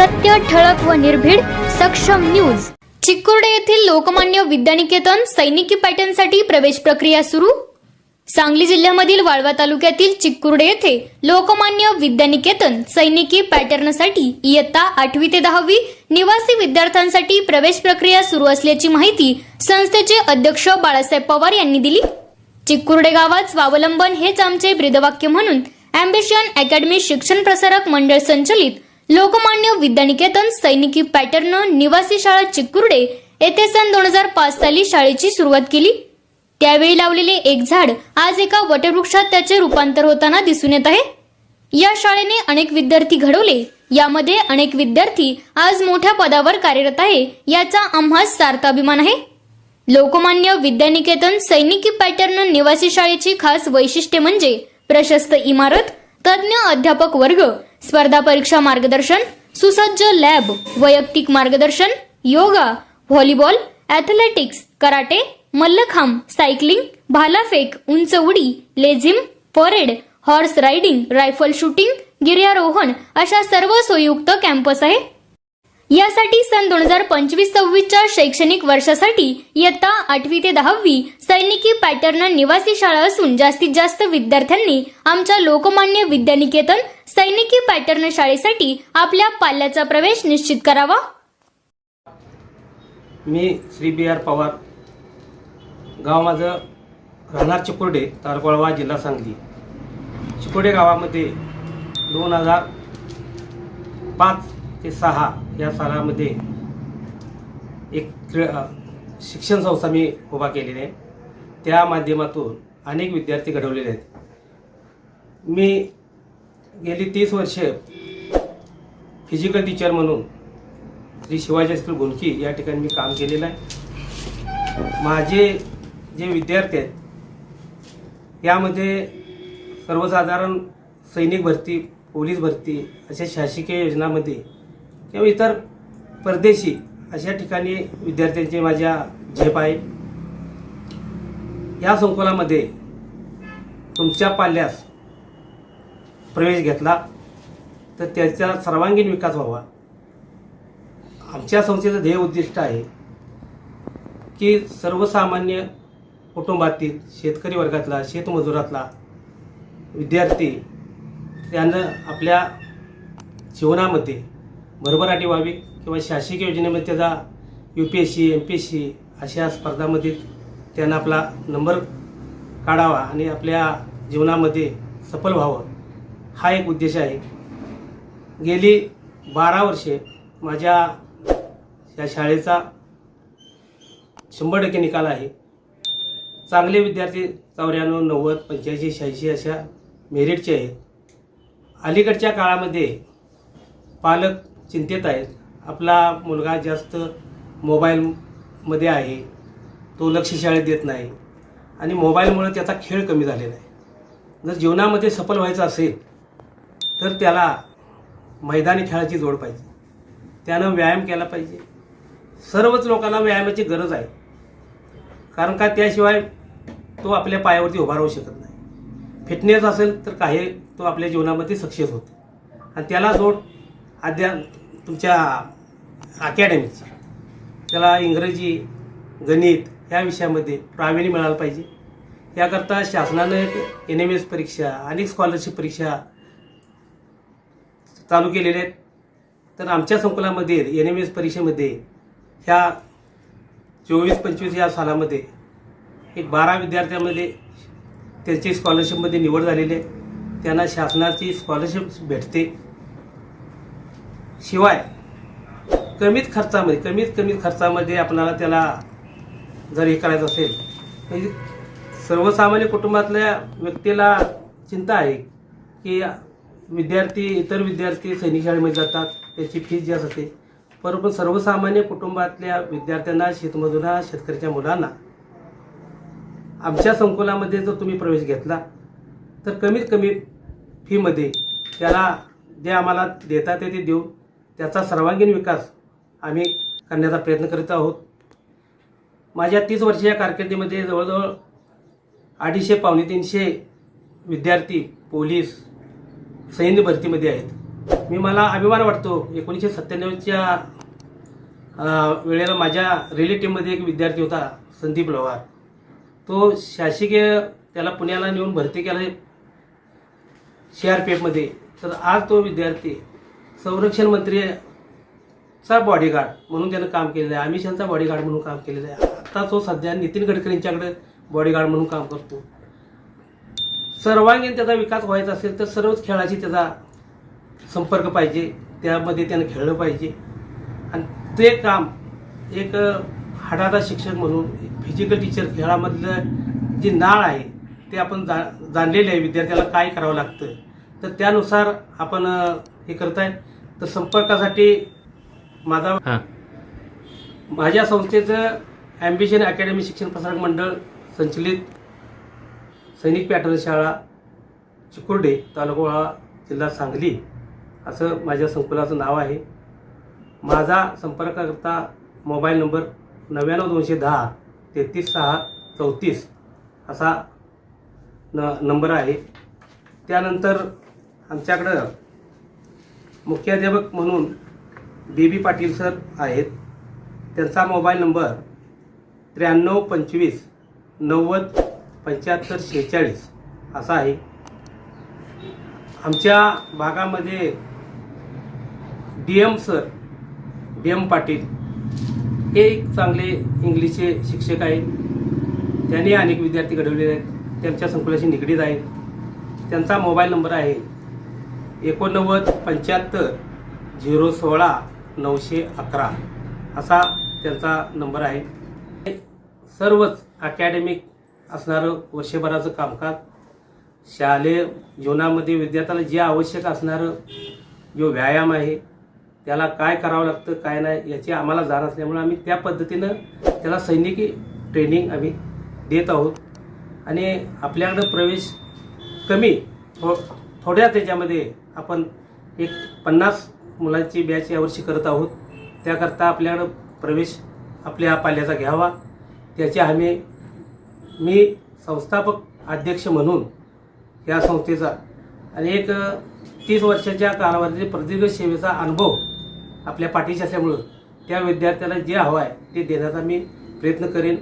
सत्य ठळक व निर्भीड सक्षम न्यूज. चिक्कुर्डे येथील लोकमान्य विद्यानिकेतन सैनिकी पॅटर्नसाठी प्रवेश प्रक्रिया सुरू. सांगली जिल्ह्यामधील वाळवा तालुक्यातील चिक्कुर्डे येथे लोकमान्य विद्यानिकेतन सैनिकी पॅटर्नसाठी इयत्ता आठवी ते दहावी निवासी विद्यार्थ्यांसाठी प्रवेश प्रक्रिया सुरू असल्याची माहिती संस्थेचे अध्यक्ष बाळासाहेब पवार यांनी दिली. चिक्कुर्डे गावात स्वावलंबन हेच आमचे ब्रीदवाक्य म्हणून अँबिशन अकॅडमी शिक्षण प्रसारक मंडळ संचलित लोकमान्य विद्यानिकेतन सैनिकी पॅटर्न निवासी शाळा चिक्कुर्डे येथे सन दोन हजार पाच साली शाळेची सुरुवात केली. त्यावेळी लावलेले एक झाड आज एका वटवृक्षात त्याचे रूपांतर होताना दिसून येत आहे. या शाळेने अनेक विद्यार्थी घडवले. यामध्ये अनेक विद्यार्थी आज मोठ्या पदावर कार्यरत आहे याचा आम्हा सार्थ अभिमान आहे. लोकमान्य विद्यानिकेतन सैनिकी पॅटर्न निवासी शाळेची खास वैशिष्ट्ये म्हणजे प्रशस्त इमारत तज्ज्ञ अध्यापक वर्ग स्पर्धा परीक्षा मार्गदर्शन सुसज्ज लॅब वैयक्तिक मार्गदर्शन yoga volleyball athletics karate mallakhamb cycling भालाफेक उंच उडी लेझिम parade horse riding rifle shooting गिर्यारोहण अशा सर्व सोयीयुक्त कॅम्पस आहे. यासाठी सन दोन हजार पंचवीस सव्वीसच्या शैक्षणिक वर्षासाठी इयत्ता आठवी ते दहावी सैनिकी पॅटर्न निवासी शाळा असून जास्तीत जास्त विद्यार्थ्यांनी आमच्या लोकमान्य विद्यानिकेतन सैनिकी पॅटर्न शाळेसाठी आपल्या पाल्याचा प्रवेश निश्चित करावा. मी श्री बी आर पवार. गाव माझं राहणार चिकोडे तारकोळवा जिल्हा सांगली. चिकोडे गावामध्ये दोन हजार पाच ते सहा या सालामध्ये एक क्री शिक्षण संस्था मी उभा केलेली आहे. त्या माध्यमातून अनेक विद्यार्थी घडवलेले आहेत. मी गेली तीस वर्षे फिजिकल टीचर म्हणून श्री शिवाजी हायस्कूल गुंडकी या ठिकाणी मी काम केलेलं आहे. माझे जे विद्यार्थी आहेत यामध्ये सर्वसाधारण सैनिक भरती पोलीस भरती अशा शासकीय योजनामध्ये किंवा इतर परदेशी अशा ठिकाणी विद्यार्थ्यांचे माझ्या झेप आहे. या संकुलामध्ये तुमच्या पाल्यास प्रवेश घेतला तर त्याचा सर्वांगीण विकास व्हावा. आमच्या संस्थेचं ध्येय उद्दिष्ट आहे की सर्वसामान्य कुटुंबातील शेतकरी वर्गातला शेतमजुरातला विद्यार्थी त्यानं आपल्या जीवनामध्ये भरभराटी व्हावी किंवा शासकीय योजनेमध्ये त्याचा U P S C M P S C अशा स्पर्धामध्ये त्यांना आपला नंबर काढावा आणि आपल्या जीवनामध्ये सफल व्हावं हा एक उद्देश आहे. गेली बारा वर्षे माझ्या या शाळेचा शंभर टक्के निकाल आहे. चांगले विद्यार्थी चौऱ्याण्णव नव्वद पंच्याऐंशी शहाऐंशी अशा मेरिटचे आहेत. अलीकडच्या काळामध्ये पालक चिंतेत आहेत. आपला मुलगा जास्त मोबाईलमध्ये आहे. तो लक्ष शाळेत देत नाही. आणि मोबाईलमुळे त्याचा खेळ कमी झालेला आहे. जर जीवनामध्ये सफल व्हायचं असेल तर त्याला मैदानी खेळाची जोड पाहिजे. त्यानं व्यायाम केला पाहिजे. सर्वच लोकांना व्यायामाची गरज आहे. कारण का त्याशिवाय तो आपल्या पायावरती उभा राहू शकत नाही. फिटनेस असेल तर काही तो आपल्या जीवनामध्ये सक्सेस होतो. आणि त्याला जोड अद्या तुमच्या अकॅडमीची त्याला इंग्रजी गणित ह्या विषयामध्ये प्रावीण्य मिळालं पाहिजे. याकरता शासनानं एन एम एस परीक्षा अनेक स्कॉलरशिप परीक्षा चालू केलेल्या आहेत. तर आमच्या संकुलामध्ये एन एम एस परीक्षेमध्ये ह्या चोवीस पंचवीस या सालामध्ये एक बारा विद्यार्थ्यांमध्ये त्यांची स्कॉलरशिपमध्ये निवड झालेली आहे. त्यांना शासनाची स्कॉलरशिप भेटते. शिवाय कमीत खर्चामध्ये कमीत कमी खर्चामध्ये आपल्याला त्याला जर हे करायचं असेल म्हणजे सर्वसामान्य कुटुंबातल्या व्यक्तीला चिंता आहे की विद्यार्थी इतर विद्यार्थी सैनिक शाळेमध्ये जातात त्याची फीज जास्त असते. परंतु सर्वसामान्य कुटुंबातल्या विद्यार्थ्यांना शेतमजुरा शेतकऱ्याच्या मुलांना आमच्या संकुलामध्ये जर तुम्ही प्रवेश घेतला तर कमीत कमी फीमध्ये त्याला जे आम्हाला देता ते ते देऊ त्याचा सर्वांगीण विकास आम्ही करण्याचा प्रयत्न करीत आहोत. माझ्या तीस वर्षाच्या कारकिर्दीमध्ये जवळजवळ अडीचशे पावणे तीनशे विद्यार्थी पोलीस सैन्य भरतीमध्ये आहेत. मी मला अभिमान वाटतो एकोणीसशे सत्त्याण्णवच्या वेळेला माझ्या रिलेटिव्हमध्ये एक विद्यार्थी होता संदीप लोहार. तो शासकीय त्याला पुण्याला नेऊन भरती केलं सी आर पी एफमध्ये तर आज तो विद्यार्थी संरक्षण मंत्रीचा बॉडीगार्ड म्हणून त्यानं काम केलेलं आहे. अमित शहाचा बॉडीगार्ड म्हणून काम केलेलं आहे. आता तो सध्या नितीन गडकरींच्याकडे बॉडीगार्ड म्हणून काम करतो. सर्वांगीण त्याचा विकास व्हायचा असेल तर सर्वच खेळाशी त्याचा संपर्क पाहिजे. त्यामध्ये त्यानं खेळलं पाहिजे. आणि ते काम एक हाडाचा शिक्षक म्हणून फिजिकल टीचर खेळामधलं जी नाळ आहे ते आपण जा जाणलेले आहे. विद्यार्थ्याला काय करावं लागतं? तर त्यानुसार आपण हे करताय तर संपर्कासाठी माझा हां. माझ्या संस्थेचं ॲम्बिशन अकॅडमी शिक्षण प्रसारक मंडळ संचलित सैनिक पॅटर्न शाळा चिकुर्डे तालुका जिल्हा सांगली असं माझ्या संकुलाचं नाव आहे. माझा संपर्ककर्ता मोबाईल नंबर नव्याण्णव दोनशे दहा तेहतीस सहा चौतीस असा न नंबर आहे. त्यानंतर आमच्याकडं मुख्याध्यापक म्हणून बी बी पाटील सर आहेत. त्यांचा मोबाईल नंबर त्र्याण्णव पंचवीस नव्वद पंच्याहत्तर शेहेचाळीस असा आहे. आमच्या भागामध्ये D M sir D M Patil हे एक चांगले इंग्लिशचे शिक्षक आहेत. त्यांनी अनेक विद्यार्थी घडवलेले आहेत. त्यांच्या संकुलाशी निगडीत आहेत. त्यांचा मोबाईल नंबर आहे एकोणनव्वद पंच्याहत्तर झिरो सोळा नऊशे अकरा असा त्यांचा नंबर आहे. सर्वच अकॅडमिक असणारं वर्षभराचं कामकाज शालेय जीवनामध्ये विद्यार्थ्याला जे आवश्यक असणारं जो व्यायाम आहे त्याला काय करावं लागतं काय नाही याची आम्हाला जाण असल्यामुळे आम्ही त्या पद्धतीनं त्याला सैनिकी ट्रेनिंग आम्ही देत आहोत. आणि आपल्याकडं प्रवेश कमी हो थोड्या त्याच्यामध्ये आपण एक पन्नास मुलांची बॅच यावर्षी करत आहोत. त्याकरता आपल्याकडं प्रवेश आपल्या पाल्याचा घ्यावा. त्याची आम्ही मी संस्थापक अध्यक्ष म्हणून या संस्थेचा आणि एक तीस वर्षाच्या कालावधीत प्रदीर्घ सेवेचा अनुभव आपल्या पाठीशी असल्यामुळं त्या विद्यार्थ्याला जे हवं आहे ते देण्याचा मी प्रयत्न करेन.